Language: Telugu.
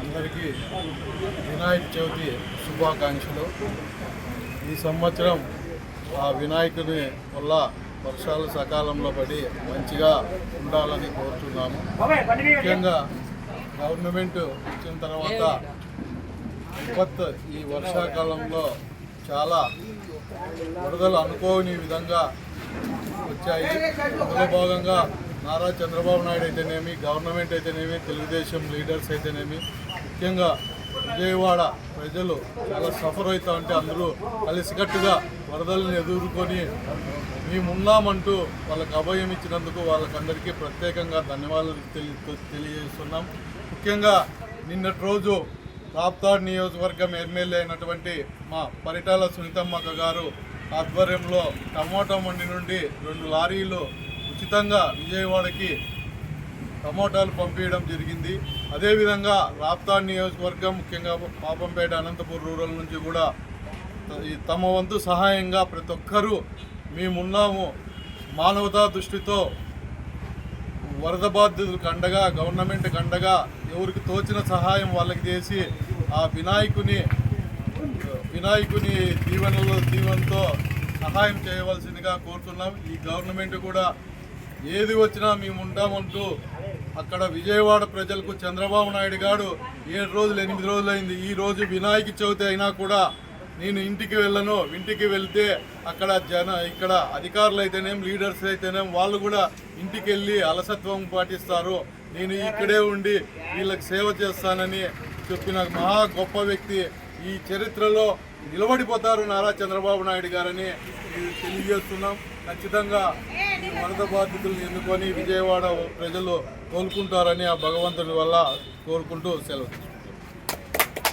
అందరికీ వినాయక చవితి శుభాకాంక్షలు. ఈ సంవత్సరం ఆ వినాయకుని వల్ల వర్షాలు సకాలంలో పడి మంచిగా ఉండాలని కోరుతున్నాము ముఖ్యంగా గవర్నమెంట్ వచ్చిన తర్వాత విపత్తు ఈ వర్షాకాలంలో చాలా వరదలు అనుకోని విధంగా వచ్చాయి. అందులో భాగంగా నారా చంద్రబాబు నాయుడు అయితేనేమి గవర్నమెంట్ అయితేనేమి తెలుగుదేశం లీడర్స్ అయితేనేమి ముఖ్యంగా విజయవాడ ప్రజలు చాలా సఫర్ అవుతా ఉంటే అందరూ కలిసికట్టుగా వరదలను ఎదుర్కొని మేమున్నామంటూ వాళ్ళకు అభయం ఇచ్చినందుకు వాళ్ళకందరికీ ప్రత్యేకంగా ధన్యవాదాలు తెలి తెలియజేస్తున్నాం. ముఖ్యంగా నిన్నటి రోజు రాప్తాడ్ నియోజకవర్గం ఎమ్మెల్యే అయినటువంటి మా పరిటాల సునీతమ్మక్క గారు ఆధ్వర్యంలో టమోటా మండి నుండి రెండు లారీలు ఉచితంగా విజయవాడకి టమోటాలు పంపించడం జరిగింది. అదేవిధంగా రాప్తాడ్ నియోజకవర్గం ముఖ్యంగా పాపంపేట అనంతపూర్ రూరల్ నుంచి కూడా తమ వంతు సహాయంగా ప్రతి ఒక్కరూ మేమున్నాము. మానవతా దృష్టితో వరద బాధితులకు అండగా గవర్నమెంట్కి అండగా ఎవరికి తోచిన సహాయం వాళ్ళకి చేసి ఆ వినాయకుని వినాయకుని దీవెనలో దీవెనతో సహాయం చేయవలసిందిగా కోరుతున్నాం. ఈ గవర్నమెంట్ కూడా ఏది వచ్చినా మేము ఉంటామంటూ అక్కడ విజయవాడ ప్రజలకు చంద్రబాబు నాయుడు గారు ఏడు రోజులు ఎనిమిది రోజులు అయింది ఈ రోజు వినాయక చవితి అయినా కూడా నేను ఇంటికి వెళ్ళను. ఇంటికి వెళ్తే అక్కడ జన ఇక్కడ అధికారులు అయితేనేం లీడర్స్ అయితేనేం వాళ్ళు కూడా ఇంటికి వెళ్ళి అలసత్వం పాటిస్తారు. నేను ఇక్కడే ఉండి వీళ్ళకి సేవ చేస్తానని చెప్పిన మహా గొప్ప వ్యక్తి ఈ చరిత్రలో నిలబడిపోతారు నారా చంద్రబాబు నాయుడు గారని తెలియజేస్తున్నాం. ఖచ్చితంగా వరద బాధితులను ఎన్నుకొని విజయవాడ ప్రజలు కోలుకుంటారని ఆ భగవంతుని వల్ల కోరుకుంటూ సెలవు.